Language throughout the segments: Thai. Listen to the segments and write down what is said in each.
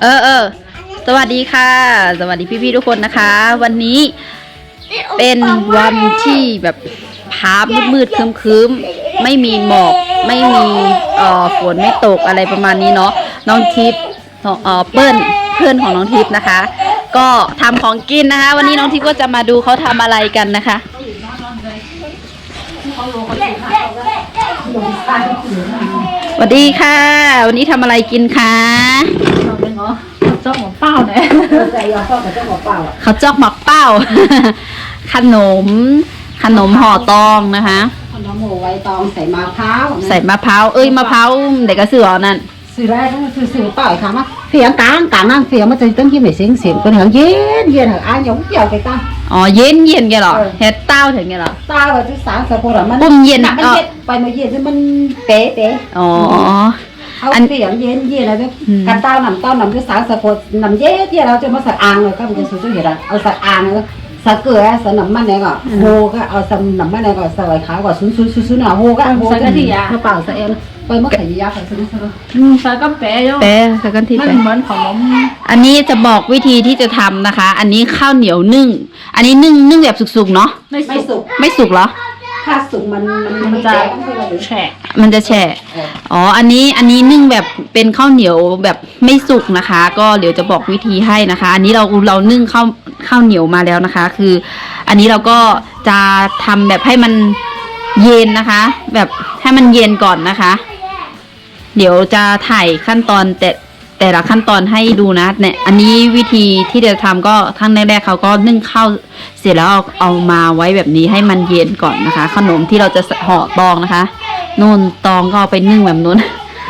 เออเออสวัสดีค่ะ สวัสดีพี่ๆทุกคนนะคะ วันนี้เป็นวันที่แบบพ้ามืดๆครึ้มๆไม่มีหมอกไม่มีเอ่อฝนไม่ตกอะไรประมาณนี้เนาะน้องทิพย์เอ่อเปิ้ลเพื่อนของน้องทิพย์นะคะ ก็ทำของกินนะคะ วันนี้น้องทิพย์ก็จะมาดูเขาทำอะไรกันนะคะสวัสดีค่ะ วันนี้ทำอะไรกินคะ เจ้าของเป้าเนี่ยใจยอมพ่อกับเจ้าของเปล่าอะเขาวจอกหมักเป้า ขนม ขนมห่อตองนะคะคนน้ำโมไว้ตองใส่มะพร้าวใส่มะพร้าวเอ้ยมะพร้าวเด็กกระเสือนั่นสื่อแรกก็คือสื่อเปล่าค่ะมั้เสียงกลางกลางนั่งเสียงมันจะต้องยิ้มเสียงเสียงเป็นหางเย็นเย็นหางอ้ายงเกี่ยวไปตาอ๋อเย็นเย็นแกเหรอเออ เฮ็ดเต้าถึงแกเหรอ ตาว่าที่สางสะโพกมันปุ่มเย็นหนักมันเออเย็นไปมาเย็นที่มันเป๊ะเป๊ะอ๋อ เขาอันเสียงเย็นเย็นอะไรเนี่ยอืมกันเต้าหนำเต้าหนำที่สางสะโพกหนำเย็นเย็นเราจะมาสักอ่างเลยก็มันจะสู้ๆเห็นอะเอาสักอ่างเลยสักเกลือสักน้ำมันไหนก่อนโฮก็เอาสักน้ำมันไหนก่อนใส่ขาวก่อนซุนซุนซุนซุนอะโฮก็โฮกระเป๋าใส่เองไปเมื่อไหร่ยาใส่ซุนซุนอืมใส่กาแฟโยแปะสักกันที่มันแปะเหมือนขนมอันนี้จะบอกวิธีที่จะทำนะคะ อันนี้ข้าวเหนียวนึ่ง อันนี้นึ่งนึ่งแบบสุกๆเนาะไม่ไม่สุสุกกไม่สุกเหรอ ถ้าสุกมันมันมันไม่จะแก่ต้องคือว่าหรือแฉะมันจะแฉะเอออ๋อ อันนี้อันนี้นึ่งแบบเป็นข้าวเหนียวแบบไม่สุกนะคะ ก็เดี๋ยวจะบอกวิธีให้นะคะ อันนี้เราเรานึ่งข้าวข้าวเหนียวมาแล้วนะคะ คือ อันนี้เราก็จะทำแบบให้มันเย็นนะคะ แบบให้มันเย็นก่อนนะคะ เดี๋ยวจะถ่ายขั้นตอนแต่ แต่ละขั้นตอนให้ดูนะเนี่ยอันนี้วิธีที่จะทำก็ขั้นแรกๆเขาก็นึ่งข้าวเสร็จแล้วเอาเอามาไว้แบบนี้ให้มันเย็นก่อนนะคะ ขนมที่เราจะห่อตองนะคะนู่นตองก็เอาไปนึ่งแบบนู้น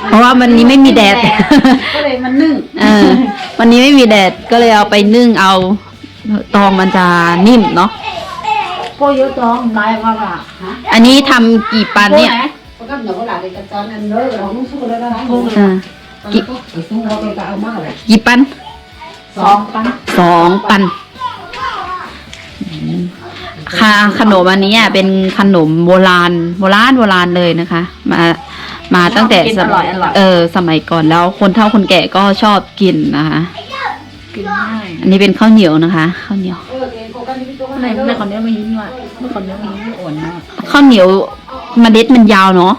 เพราะว่าวันนี้ไม่มีแดดก็เลยมันนึ่งเออวันนี้ไม่มีแดดก็เลยเอาไปนึ่งเอาตองมันจะนิ่มเนาะโปโยตองนายว่าว่าอันนี้ทำกี่ปันเนี่ยเพราะก็หนูหลานเด็กกระจอนนั่นเลยเราต้องสู้เลยนะนะอ่า กี่สู้เราไปก็เอามากเลยกี่ปันสองปันสองปันค่ะขนมอันนี้อะเป็นขนมโบราณ โบราณโบราณเลยนะคะ มามาตั้งแต่สมัยเออสมัยก่อนแล้วคนเฒ่าคนแก่ก็ชอบกินนะคะกินง่ายอันนี้เป็นข้าวเหนียวนะคะข้าวเหนียวเออเองโคกันที่ตัวในในคนนี้ไม่หิ้นว่ะเมื่อคนนี้ไม่หิ้นอ่อนมากข้าวเหนียวเมล็ดมันยาวเนาะ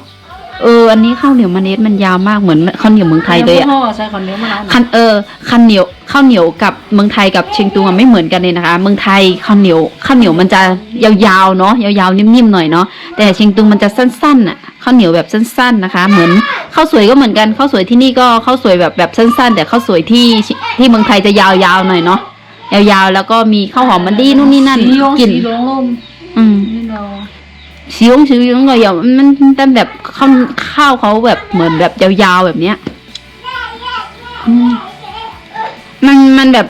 เอออันนี้ข้าวเหนียวเมล็ดมันยาวมากเหมือนข้าวเหนียวเมืองไทยเลยอะพ่อใช้คนนี้มานานคันเออข้าวเหนียวข้าวเหนียวกับเมืองไทยกับเชียงตุงอะไม่เหมือนกันเลยนะคะ เมืองไทยข้าวเหนียวข้าวเหนียวมันจะยาวๆเนาะยาวๆนิ่มๆหน่อยเนาะแต่เชียงตุงมันจะสั้นๆอะข้าวเหนียวแบบสั้น ๆนะคะ เหมือนข้าวสวยก็เหมือนกันข้าวสวยที่นี่ก็ข้าวสวยแบบแบบสั้น ๆ แต่ข้าวสวยที่ที่เมืองไทยจะยาวๆหน่อยเนาะยาวๆแล้วก็มีข้าวหอมมันดีนู่นนี่นั่นสีโยงกลิ่นสีลงลมอืม นี่เราชิวชิวก็ยาวมันมันเป็นแบบข้าวข้าวเขาแบบเหมือนแบบยาวๆแบบเนี้ยอืมมันมันแบบ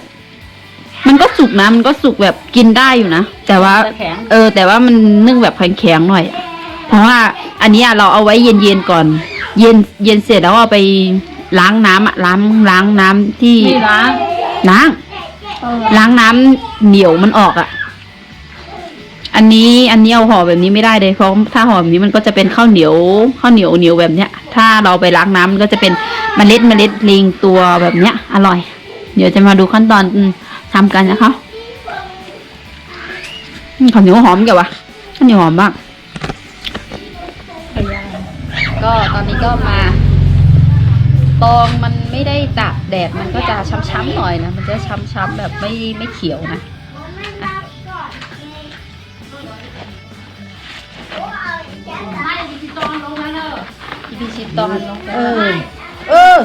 มันก็สุกนะ มันก็สุกแบบกินได้อยู่นะ แต่ว่าจะแข็งเออ แต่ว่ามันนึ่งแบบแข็งๆหน่อยอะเพราะว่า อันเนี้ยเราเอาไว้เย็นๆก่อน เย็น เย็นเสร็จแล้วเอาไปล้างน้ำอะล้างล้างน้ำที่นี่ล้างล้างเออล้างน้ำเหนียวมันออกอะ่ะ อันนี้อันนี้เอาห่อแบบนี้ไม่ได้เลยเพราะถ้าห่อแบบนี้มันก็จะเป็นข้าวเหนียวข้าวเหนียวเหนียวแบบเนี้ย ถ้าเราไปล้างน้ำมันก็จะเป็นเมล็ดเมล็ดเรียงตัวแบบเนี้ย อร่อย เดี๋ยวจะมาดูขั้นตอนอืมทำกันนะคะข้าวเหนียวหอมกับวะข้าวเหนียวหอมมากก็ตอนนี้ก็มาตองมันไม่ได้ตากแดดมันก็จะช้ำๆหน่อยนะมันจะช้ำๆแบบไม่ไม่เขียวนะ พี่พิชิตตอนลงไปเออ เออ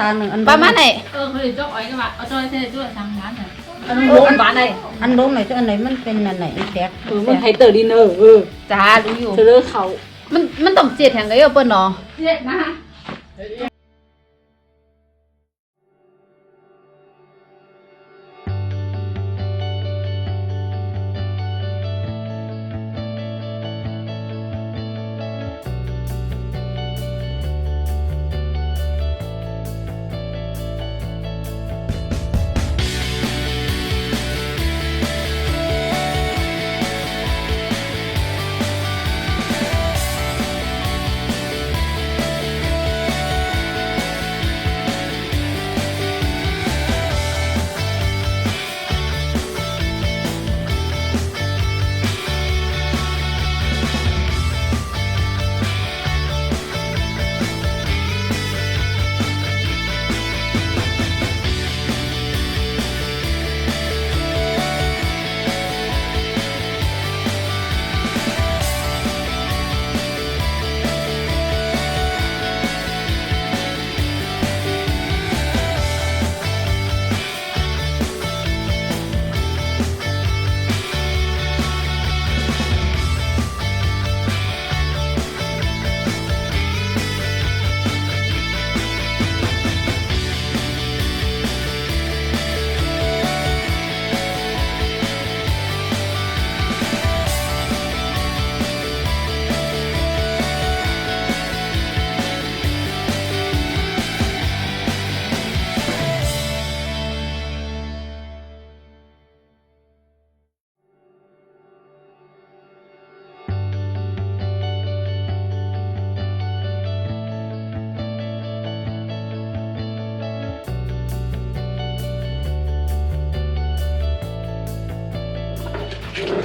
ตาหนึ่งอันประมาณไหน เออเคยจ้อยกันว่ะเอาจ้อยเท่ด้วยทางร้านเนี่ยอันรู้อันบ้านไหนอันรู้ไหนจะอันไหนมันเป็นอันไหนแดกเออมันไทยเตอร์ดินเนอร์เออจ้ารู้อยู่จะเลิกเขา มันมันต้องเจ็ดแห่งกันเยอะเปิ้ลเนาะเจ็ดนะ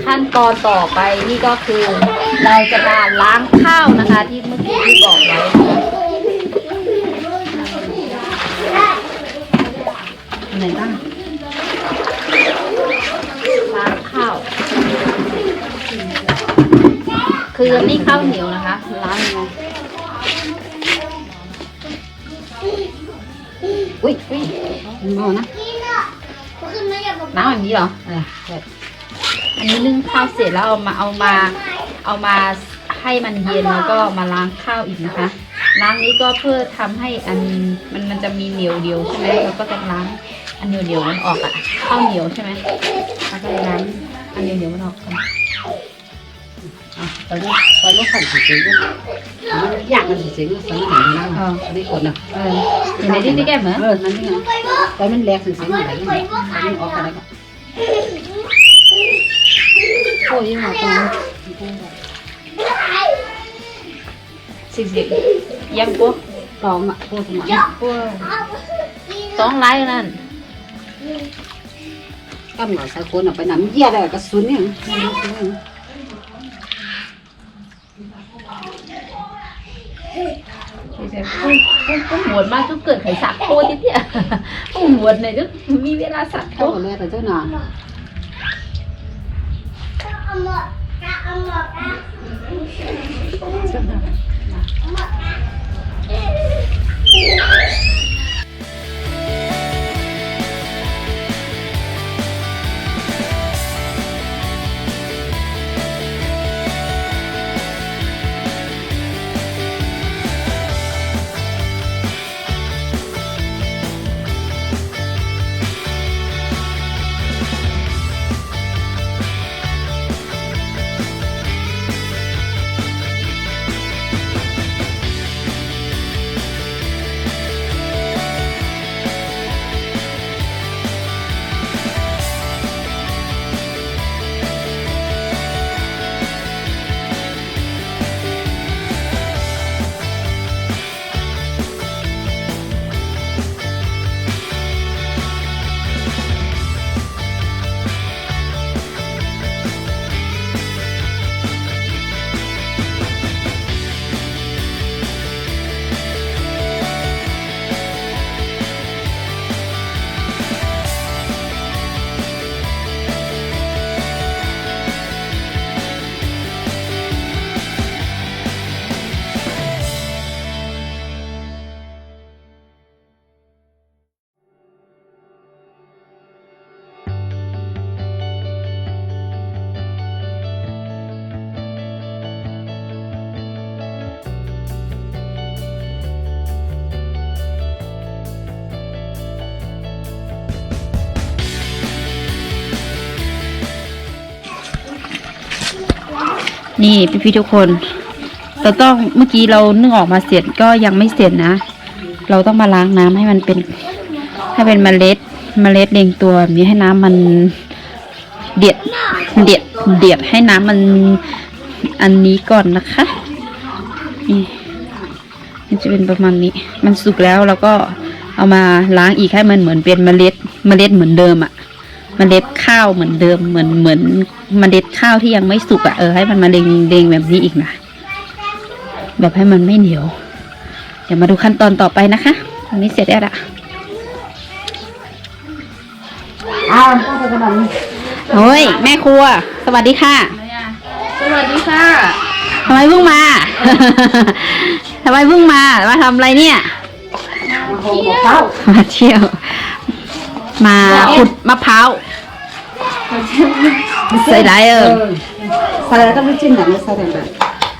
ขั้นตอนต่อไปนี่ก็คือ เราจะมาล้างข้าวนะคะ ที่เมื่อกี้ที่บอกไว้ไหนบ้างล้างข้าว คือนี่ข้าวเหนียวนะคะล้างยังไงอุ้ยอุ้ยมองนะน้ำอย่างนี้เหรอออเสร็จ อันนี้นึ่งข้าวเสร็จแล้วเอามาเอามาเอามาให้มันเย็นแล้วก็มาล้างข้าวอีกนะคะ ล้างนี้ก็เพื่อทำให้อันมันมันจะมีเหนียวเดียวใช่ไหมเราก็จะล้างอันเหนียวเดียวมันออกอะข้าวเหนียวใช่ไหมแล้วก็ล้างอันเหนียวเดียวมันออกกันอะตอนนี้ตอนนี้ขันสีสีด้วยมันยากมันสีสีก็สองหางนะอันนี้คนนะเออเห็นไหนที่ที่แก้มเหรอเออนั่นนี่ไงตอนมันแหลกสีสีมันไหลมันออกอะไรก็ โอ้ยหมอตรงสิสิยังปุ๊บตองอะพูดมาปุ๊บสองไล่นั่นก็เหมือนสายคนออกไปน้ำเยี่ยอะไรก็ซุนเนี่ยสิสิปุ๊บปุ๊บปุ๊บหมวดมากทุกเกิดไข่สักโคตรที่เนี่ยปุ๊บหมวดไหนอยนึกมีเวลาสักโคเข้าตรกันเลยแต่เจ้าหน่า นี่พี่ๆทุกคนเราต้องเมื่อกี้เรานึ่งออกมาเสร็จก็ยังไม่เสร็จนะ เราต้องมาล้างน้ำให้มันเป็นให้เป็นเมล็ดเมล็ดเรียงตัวแบบนี้ให้น้ำมันเดือดเดือดเดือดให้น้ำมันอันนี้ก่อนนะคะนี่มันจะเป็นประมาณนี้ มันสุกแล้วเราก็เอามาล้างอีกให้มันเหมือนเป็นเมล็ดเมล็ดเหมือนเดิมอะ เมล็ดข้าวเหมือนเดิมเหมือนเหมือนเมล็ดข้าวที่ยังไม่สุกอะเออให้มันมาเด้งเด้งแบบนี้อีกนะแบบให้มันไม่เหนียว เดี๋ยวมาดูขั้นตอนต่อไปนะคะอันนี้เสร็จแล้วละอ้าวพูดกันแบบนี้โอ้ยแม่ครัว สวัสดีค่ะ สวัสดีค่ะทำไมเพิ่งมาทำไมเพิ่งมามาทำอะไรเนี่ยมาโหมเต้ามาเที่ยว มาขุดมะพร้าวใส่ไรเอเอออใส่แล้วก็ไม่จิ้มแบบนี้ใส่แบบ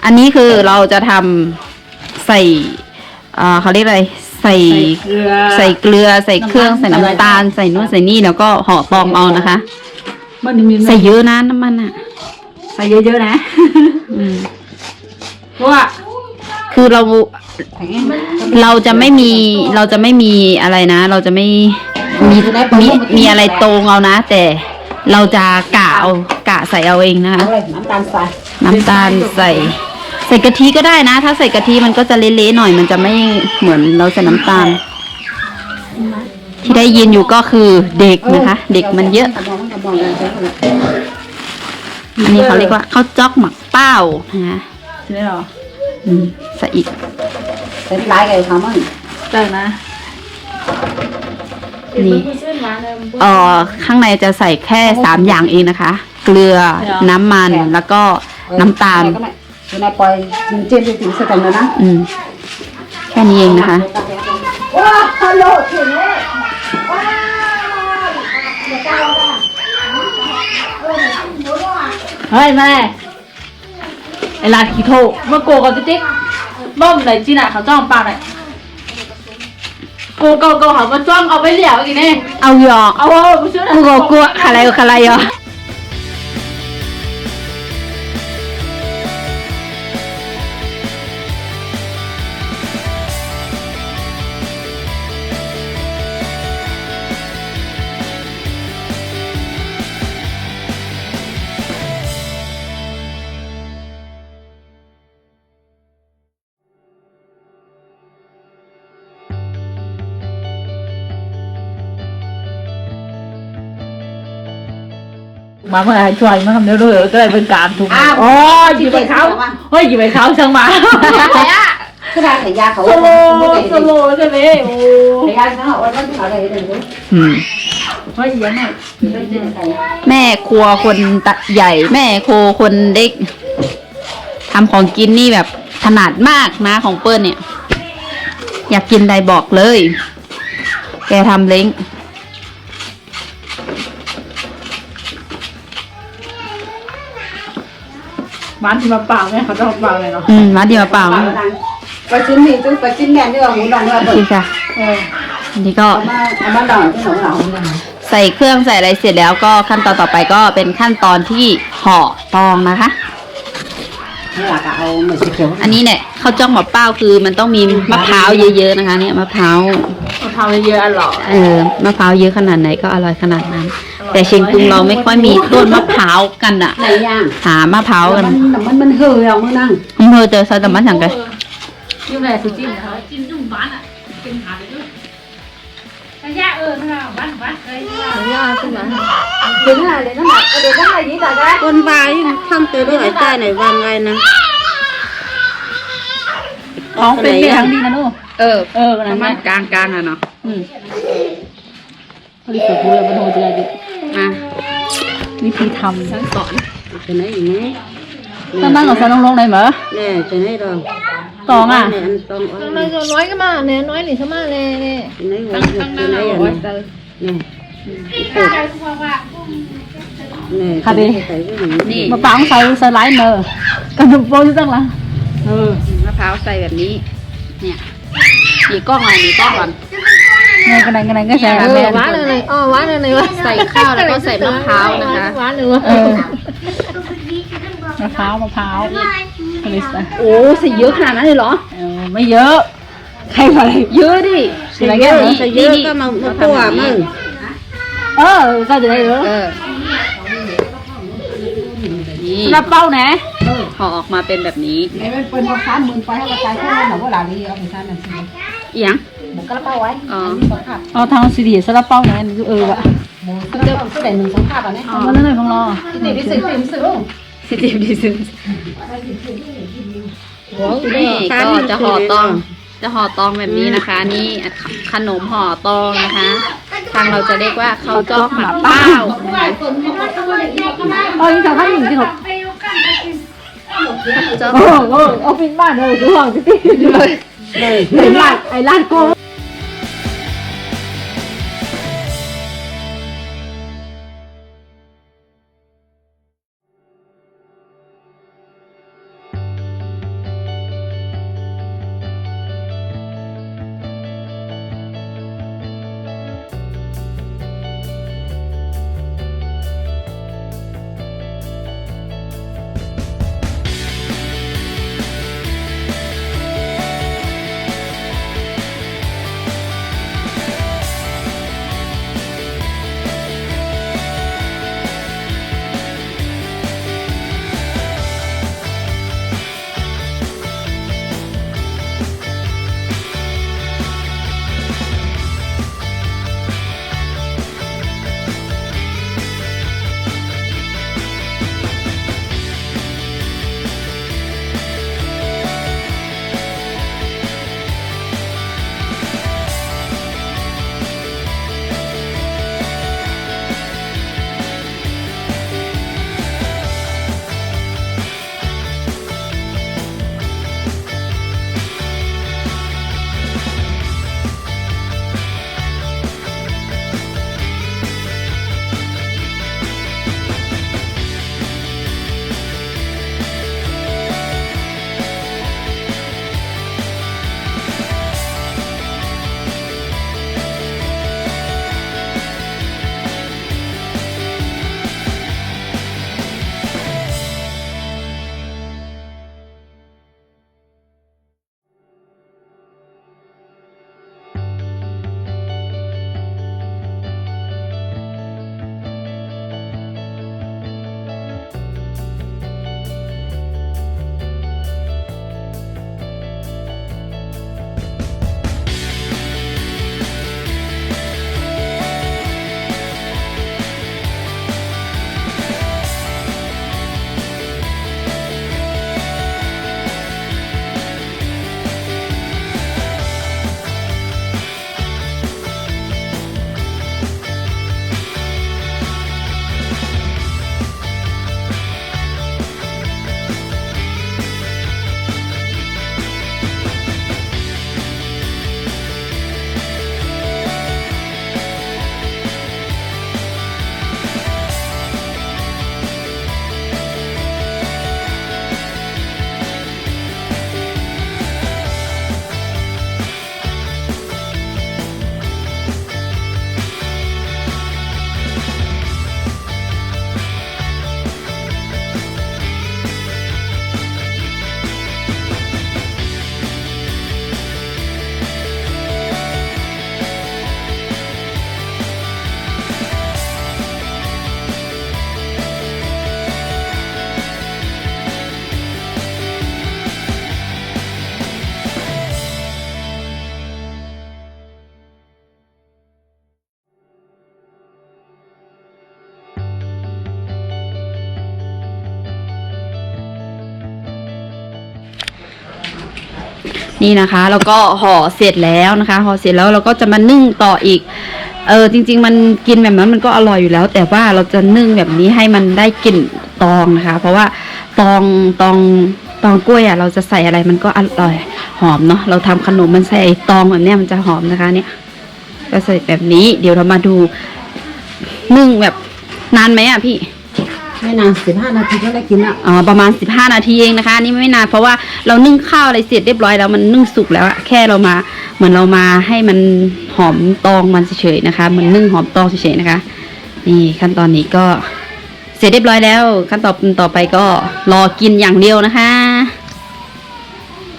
อันนี้คือเราจะทำใส่อ่าเขาเรียกอะไรใส่เกลือใส่เกลือใส่เครื่องใส่น้ำตาล ใส่นู่นใส่นี่แล้วก็ห่อตองเอานะคะมันมีใส่เยอะนะน้ำมันอะ ใส่เยอะๆนะอืมเพราะว่าคือเราอย่างเงี้ยเราจะไม่มีเราจะไม่มีอะไรนะ เราจะไม่ มีมีมีอะไรตรงเอานะ แต่เราจะกะเอากะใส่เอาเองนะคะเอาเลยน้ำตาลใส่น้ำตาลใส่ ใส่กะทิก็ได้นะ ถ้าใส่กะทิมันก็จะเละๆหน่อยมันจะไม่เหมือนเราใส่น้ำตาล ที่ได้ยินอยู่ก็คือเด็กนะคะ เด็กมันเยอะกระบอกมันกระบอกเลยใช่ไหมอันนี้เขาเรียกว่าข้าวจ๊อกหมักเป้านะใช่ไหมหรออืมใส่อีกแต่ลายไก่ทำมั้งเจ้านะ นี่เอ่อข้างในจะใส่แค่สามอย่างเองนะคะ เกลือน้ำมันแล้วก็น้ำตาลก็ไม่คือในปล่อยเจนไปถึงสตันแล้วนะอืม แค่นี้เองนะคะ ว้าฮัลโหลถึงแล้วเฮ้ยแม่ไอ้ลานขี้โถเมื่อโกกับติ๊กบ้อมไหนจีน่ะเขาจ้องปากไหนโกโกโกเขามาจ้องเอาไปเหลี่ยวอีกนี่เอาหยอกเอาเอาไปซื้อกูก็กลัวอะไรอะไรอะ มาเมื่อไหร่ช่วยมาทำเนื้อด้วยก็เลยเป็นการถูกอ๋อหยิบไปเขาเฮ้ยหยิบไปเขาช่างมาคือได้แต่ยาเขาโซโลโซโลใช่ไหมโอ้แต่ยาเขาเอาไว้ต้องอะไรเลยรู้อืมเฮ้ยยังไงแม่ครัวคนตะใหญ่ แม่ครัวคนเล็กทำของกินนี่แบบถนัดมากนะของเปิ้ลเนี่ย อยากกินใดบอกเลย แกทำเล้ง บ้านที่มาเปล่าเนี่ยเขาจะเปล่าเลยเนาะอืมมาเดียวมาเปล่าไปชิ้นนี้จนไปชิ้นแน่นด้วยหูดังด้วยโอเคค่ะเอออันนี้ก็เอามาเอามาดองที่หนูหนาวเนี่ยใส่เครื่องใส่อะไรเสร็จแล้วก็ขั้นตอนต่อไปก็เป็นขั้นตอนที่ห่อตองนะคะ นี่หลักเอาเหมือนสีเขียวอันนี้เนี่ยข้าวจ้องหมอเป้าคือมันต้องมีมะพร้าวเยอะๆนะคะ เนี่ยมะพร้าว มะพร้าวเยอะๆอร่อยเออมะพร้าวเยอะขนาดไหนก็อร่อยขนาดนั้น แต่เชียงตุงเราไม่ค่อยมีต้นมะพร้าวกันอะไหนย่างหามะพร้าวกันมันมันมันเหื่อยเอามือนั่งอำเภอเจอซอยตะมันสั่งกันยิ่งแหล่สุจิ้มนะคะจิ้มจุ่มบ้านอะเป็นหาไปด้วยระยะเออถ้าบ้านบ้านเคยว่าถึงอะไรนั่นแหละเดี๋ยวนั่นอะไรนี่แต่ละ con vai thăm tới đôi ở trai này van ngay nè ท้องเป็นเป็นทั้งดีนะลูกเออ เออปนั่ระนมาแหณละกลางกลางๆอะเนาะอืมเขาเรียกตัวเลยมันโหดเลยดิ อะวิธีทฉันสอน cái này gì nhé ำตั้งตั้งกับซอนลงๆเลยเหรอ nè cái này rồi ตองอะ này ăn tông ớt nói cho nói cái mà nè nói thì sao mà nè nè cái này gọi được cái này ăn nè nè Khá cái đi. này thấy cái này นี่มะพร้าวใส่สไลด์เนอร์กันดูโปรยตั้งละเออมะพร้าวใส่แบบนี้ เนี่ยหนีกล้องหน่อยหนีกล้องก่อน ไงกันไหนกันไหนก็ใส่ Dạ, ừ, mẹ. vá này này ờ vá này này quá Xài khao là có xài mỡ pháo nữa hả? vá nữa เออมะพร้าวมะพร้าวอะไรสักโอ้ใส่เยอะขนาดนั้นเลยเหรอเออไม่เยอะใครอะไรเยอะดิอะไรเงี้ยนี่ใส่เยนี่อะนี่ก็มามาเรทำคั่วแบบนี้มั่งเออก็จะได้เหรอเออนี่รับเป้านะห่อออกมาเป็นแบบนี้ไอ้เป็นเป็นภาษามือไปให้กระจายข้าวหนูว่าหลานนี้เอาภาษาหนังสืออีหยัง หมูกระเป๋าไว้อ๋อสองขาบเอาทางสิริสลับเป้าเนี่ยเออวะหมูกระเป๋าตัวไหนหนึ่งสองขาบอะเนี่ยเอามาเล่นหน่อยของเราที่นี่ดิสึดิสึสิจิบดิซึนี่ก็จะห่อตอง จะห่อตองแบบนี้นะคะ นี่ขนมห่อตองนะคะ ทางเราจะเรียกว่าข้าวจ้อกหมาเป้า เออยังจะให้หญิงที่เขาจ้อกโอ้โหเอาปินบ้านเลยดูห้องสิเลยไอ้ลาดไอ้ลาดโก นี่นะคะ แล้วก็ห่อเสร็จแล้วนะคะห่อเสร็จแล้วเราก็จะมานึ่งต่ออีกเออจริง ๆ มันกินแบบนั้นมันก็อร่อยอยู่แล้ว แต่ว่าเราจะนึ่งแบบนี้ให้มันได้กลิ่นตองนะคะ เพราะว่าตองตองตองกล้วยอะเราจะใส่อะไรมันก็อร่อยหอมเนาะเราทำขนมมันใส่ตองแบบเนี้ยมันจะหอมนะคะ เนี่ยก็ใส่แบบนี้ เดี๋ยวเรามาดูนึ่งแบบนานไหมอะพี่ ไม่นานสิบห้านาทีก็ได้กินอะอ๋อประมาณ 15 นาทีเองนะคะอันนี่ไม่นานเพราะว่าเรานึ่งข้าวอะไรเสร็จเรียบร้อยแล้วมันนึ่งสุกแล้วอะแค่เรามา เหมือนเรามาให้มันหอมตองมันเฉยๆนะคะเหมันนึ่งหอมตองเฉยๆนะคะ นี่ขั้นตอนนี้ก็เสร็จเรียบร้อยแล้ว ขั้นตอนต่อไปก็รอกินอย่างเดียวนะคะ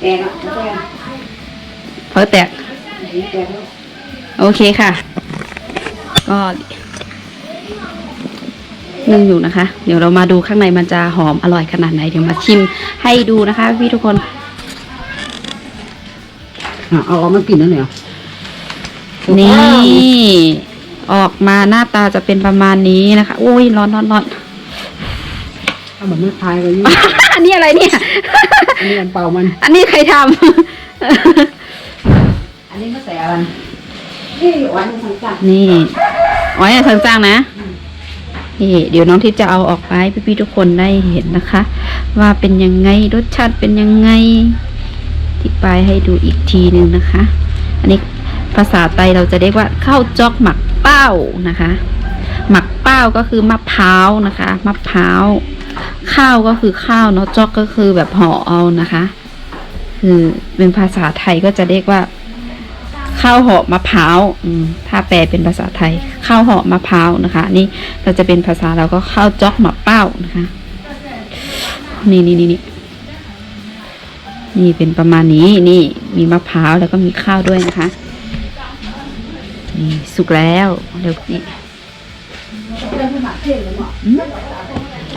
แกงอะแล้วก็เพอแตกแกง โอเคค่ะ ก็ นึ่งอยู่นะคะ เดี๋ยวเรามาดูข้างในมันจะหอมอร่อยขนาดไหน เดี๋ยวมาชิมให้ดูนะคะ พี่ทุกคนอะเอาเอามากินนั่นเนี่ยนี่ ออกมาหน้าตาจะเป็นประมาณนี้นะคะโอ้ยร้อนร้อนร้อนเอาแบบไม่พายเลยนี่อันนี้อะไรเนี่ย อันนี้อันเปล่ามัน อันนี้ใครทอันนี้ก็ใส่อะไรนี่หวานทั้งจังำนี่อ๋อยสังจ้างนะ นี่เดี๋ยวน้องทิพย์จะเอาออกไปพี่ๆทุกคนได้เห็นนะคะ ว่าเป็นยังไงรสชาติเป็นยังไงทิปายให้ดูอีกทีหนึ่งนะคะ อันนี้ภาษาไทยเราจะเรียกว่าข้าวจอกหมักเป้านะคะ หมักเป้าก็คือมะพร้าวนะคะมะพร้าวข้าวก็คือข้าวเนาะจอกก็คือแบบห่อเอานะคะ คือเป็นภาษาไทยก็จะเรียกว่า ข้าวห่อมะพร้าวถ้าแปลเป็นภาษาไทย ข้าวห่อมะพร้าวนะคะ นี่เราจะเป็นภาษาเราก็ข้าวจอกมักเป้านะคะ นี่นี่นี่นี่นี่เป็นประมาณนี้นี่มีมะพร้าวแล้วก็มีข้าวด้วยนะคะ นี่สุกแล้วเดี๋ยวนี่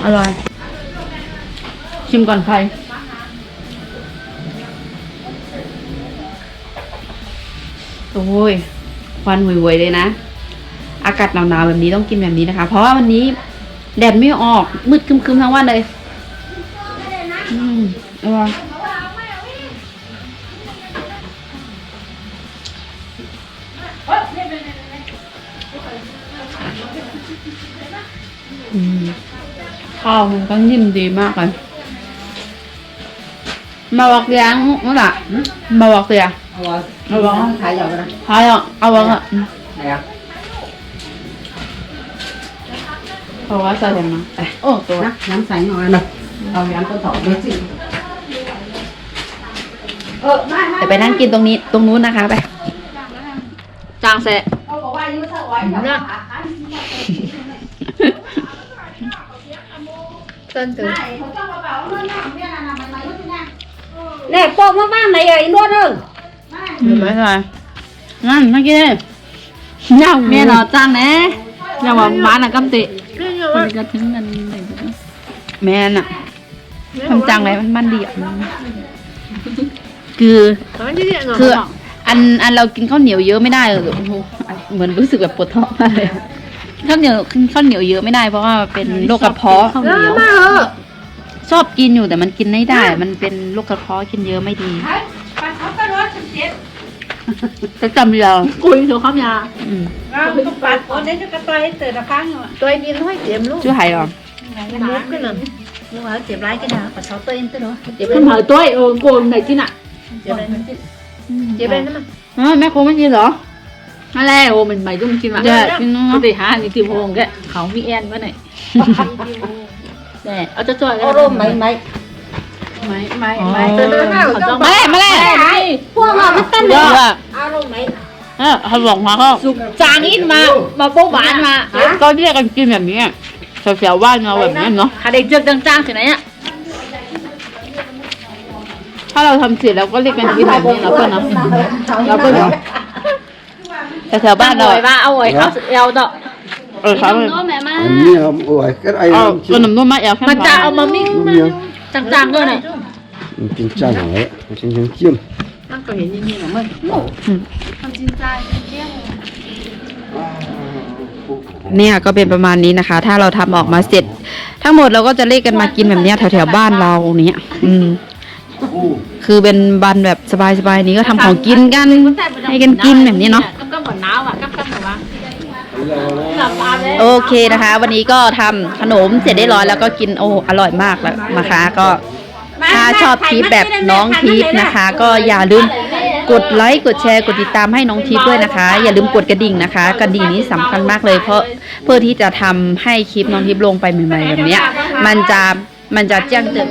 อร่อย ชิมก่อนใคร โอ้ยควันหวยๆเลยนะ อากาศหนาวๆแบบนี้ต้องกินแบบนี้นะคะ เพราะว่าวันนี้แดดไม่ออกมืดครึมๆทั้งวันเลย อืมอร่อยข้าวมันก็นิ่มดีมากเลยมาบอกเลี้ยงนั่นแหละมาบอกเสียง เอาไว้เอาไว้ขายอย่างไร Hai ạ, ao vâng ạ. ไหนอะ Thôi quá sao thèm mà. Ồ, นะน้ำใสหน่อยนะเอาน้ำต้นถอดด้วยสิเออไม่ไม่ Để ไปนั่งกินตรงนี้ตรงนู้นนะคะไป Trang sẽ เขาบอกว่าอายุเท่าไหร่ Nha. Tân từ เนี่ย โป๊กมาบ้านไหนอะอีนวดเอ้ย Được mấy rồi. Ngon, nó kia. Nhau Mẹ nó Trang nè Nhưng mà má là căm tị Cái như vậy Cái trứng ăn này Mẹ nè. Không chăng này มันมันดีอะคือ Nói chứ điện rồi คืออันอันเรากินข้าวเหนียวเยอะไม่ได้เลยโอ้โหเหมือนรู้สึกแบบปวดท้องมากเลยข้าวเหนียวข้าวเหนียวเยอะไม่ได้ เพราะว่าเป็นโรคกระเพาะ ข้าวเหนียว Ra mà hả ชอบกินอยู่แต่มันกินไม่ได้ มันเป็นโรคกระเพาะกินเยอะไม่ดี จะจำเรา Cùi xuống khóc nhà อืม Tôi đi nói tiệm luôn ชื่อไห่หรอ Một cái lần nhưng mà chẹp lại cái nào phải sáu tên tới đó Không hỏi tôi ừ, cô này chứ nè Chẹp đây Chẹp đây nữa mà อ๋อแม่คงไม่กินเหรอ Nó lè ồ mình mày chung chín mà อยากกิน Có เนาะ thể hả thì tìm hồn cái Không bị en với này Nè, ở cho trời ô rô mày mày Mày, mày, Ồ. mày Từ từ nào Ở cho trong มาเลยมาเลย Mày พวกเราไม่ตั้งเยอะอะเอารมไหมเออเขาบอกมาก็ Trang ít mà Mà bố bán mà ก็เรียกกันกินแบบนี้แถวๆบ้านเราแบบนี้เนาะ Hả đây trước đăng trang thế này ạ ถ้าเราทำเสร็จเราก็เรียกกันกินแบบนี้เราก็เนาะเราก็เนาะแถวๆบ้านเรา Rồi ba, ông ấy khóc eo đó เออครับ Anh nhớ không? Ôi, cái ai เอา làm ตัวหนุ่มนุ่มมา แอลแค่ Mà cha ông mà mình Đúng nhiều. Trang trang cơ này Chính trang hỏi, chính trang chiêm. Nó có hình như như là mày เนี่ยก็เป็นประมาณนี้นะคะ ถ้าเราทำออกมาเสร็จ ทั้งหมดเราก็จะเรียกกันมากินแบบเนี้ยแถวๆบ้านเราเนี้ยอืมคือเป็นบันแบบสบายๆนี้ก็ทำของกินกัน ให้กันกินแบบนี้เนาะก็เหมือนน้ำอะกั โอเคนะคะ วันนี้ก็ทำขนมเสร็จได้ร้อยแล้วก็กินโอ้อร่อยมากแล้วนะคะก็ถ้าชอบคลิปแบบน้องทิพย์นะคะ ก็อย่าลืมกดไลค์กดแชร์กดติดตามให้น้องทิพย์ด้วยนะคะ อย่าลืมกดกระดิ่งนะคะ กระดิ่งนี้สำคัญมากเลย เพราะเพื่อที่จะทำให้คลิปน้องทิพย์ลงไปใหม่ๆแบบเนี้ย มันจะมันจะแจ้งเตือน